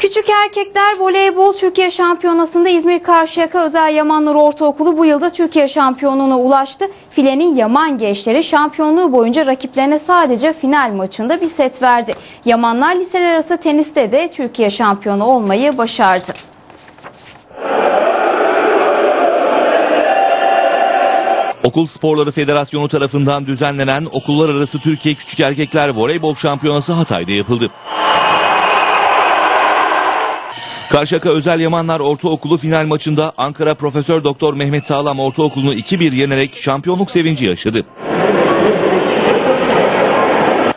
Küçük Erkekler Voleybol Türkiye Şampiyonası'nda İzmir Karşıyaka Özel Yamanlar Ortaokulu bu yılda Türkiye şampiyonluğuna ulaştı. Filenin Yaman gençleri şampiyonluğu boyunca rakiplerine sadece final maçında bir set verdi. Yamanlar liseler arası teniste de Türkiye şampiyonu olmayı başardı. Okul Sporları Federasyonu tarafından düzenlenen Okullar Arası Türkiye Küçük Erkekler Voleybol Şampiyonası Hatay'da yapıldı. Karşıyaka Özel Yamanlar Ortaokulu final maçında Ankara Profesör Doktor Mehmet Sağlam Ortaokulu'nu 2-1 yenerek şampiyonluk sevinci yaşadı.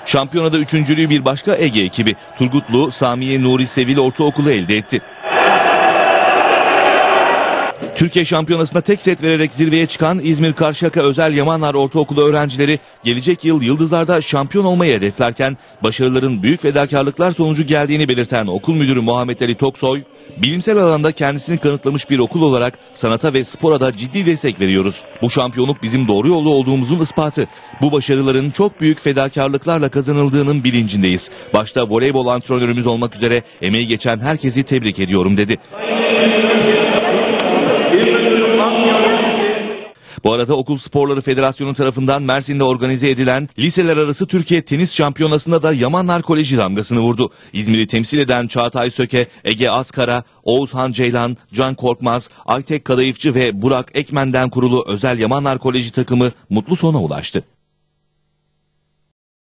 Şampiyonada üçüncülüğü bir başka Ege ekibi Turgutlu Samiye Nuri Sevil Ortaokulu elde etti. Türkiye Şampiyonası'nda tek set vererek zirveye çıkan İzmir Karşıyaka Özel Yamanlar Ortaokulu öğrencileri gelecek yıl Yıldızlar'da şampiyon olmayı hedeflerken başarıların büyük fedakarlıklar sonucu geldiğini belirten okul müdürü Muhammed Ali Toksoy, bilimsel alanda kendisini kanıtlamış bir okul olarak sanata ve spora da ciddi destek veriyoruz. Bu şampiyonluk bizim doğru yolda olduğumuzun ispatı. Bu başarıların çok büyük fedakarlıklarla kazanıldığının bilincindeyiz. Başta voleybol antrenörümüz olmak üzere emeği geçen herkesi tebrik ediyorum dedi. Bu arada Okul Sporları Federasyonu tarafından Mersin'de organize edilen liseler arası Türkiye Tenis Şampiyonası'nda da Yamanlar Koleji damgasını vurdu. İzmir'i temsil eden Çağatay Söke, Ege Askara, Oğuzhan Ceylan, Can Korkmaz, Aytek Kadayıfçı ve Burak Ekmen'den kurulu Özel Yamanlar Koleji takımı mutlu sona ulaştı.